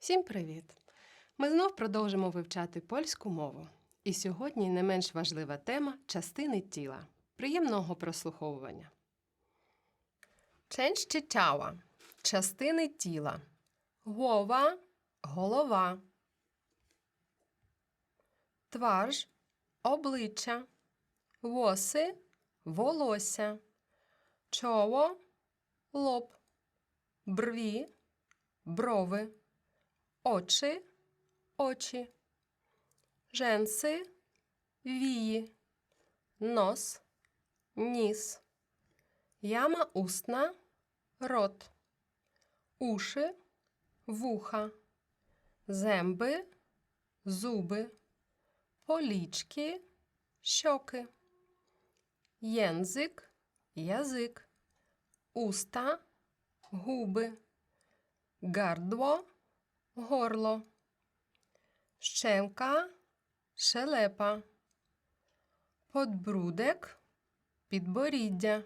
Всім привіт! Ми знов продовжимо вивчати польську мову. І сьогодні не менш важлива тема частини тіла. Приємного прослуховування. Części ciała. Частини тіла. Głowa – голова. Twarz – обличчя. Włosy – волосся. Czoło – лоб. Brwi – брови. Очі – очі. Rzęsy – вії. Нос – ніс. Яма устна – рот. Уші – вуха. Земби – зуби. Полічки – щоки. Język – язик. Уста – губи. Гардło – горло. Щемка – шелепа. Подбрудек – підборіддя.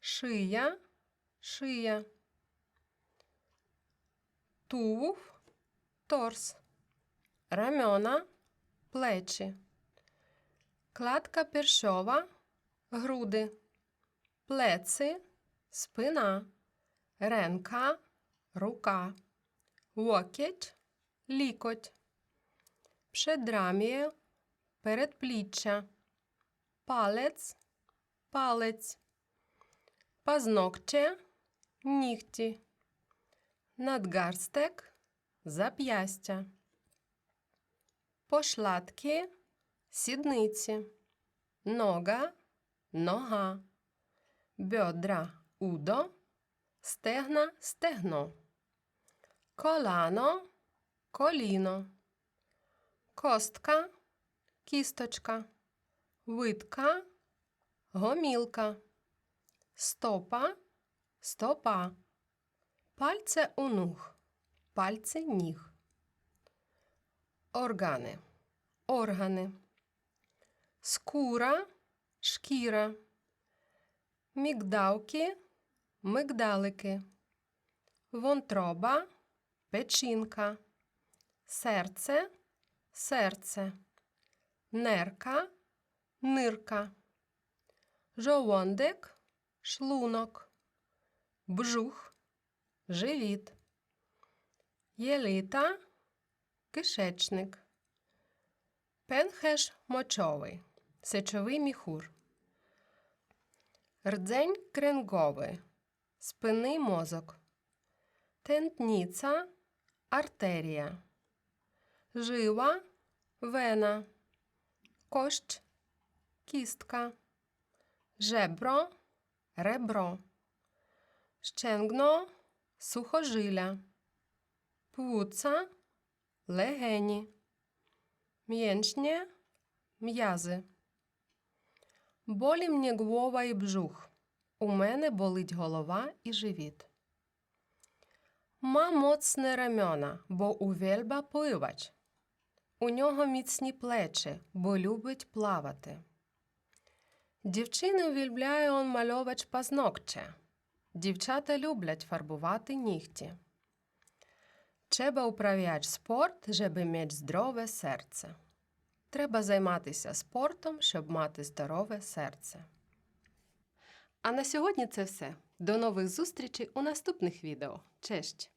Шия – шия. Туф – торс. Рамена – плечі. Кладка першова – груди. Плеці – спина. Ренка – рука. Łokieć – лікоть. Przedramię – передпліччя. Палець – палець. Пазнокcie – нігті. Надгарстек – зап'ястя. Пошлатки – сідниці. Нога – нога. Бедра – удо. Стегна – стегно. Колано – коліно. Костка – кісточка. Витка – гомілка. Стопа – стопа. Пальце у ног. Пальці ніг. Органи. Органи. Скура – шкіра. Мігдалки – мигдалики. Вонтроба – печінка. Серце – серце. Нерка – нирка. Żołądek – шлунок. Бжух – живіт. Єлита – кишечник. Пенхеш мочовий – сечовий міхур. Рдзень кренговий – спинний мозок. Тентніца – артерія. Жила – вена. Кощ – кістка. Жебро – ребро. Щенгно – сухожилля. Пвуца – легені. Mięśnie – м'язи. Болі мені голова і бжух. У мене болить голова і живіт. Ма моцне рамена, бо увельба пливач. У нього міцні плечі, бо любить плавати. Дівчини вільбляє он мальовач пазнокче. Дівчата люблять фарбувати нігті. Треба управляти спорт, щоб мати здорове серце. Треба займатися спортом, щоб мати здорове серце. А на сьогодні це все. До нових зустрічей у наступних відео. Честь!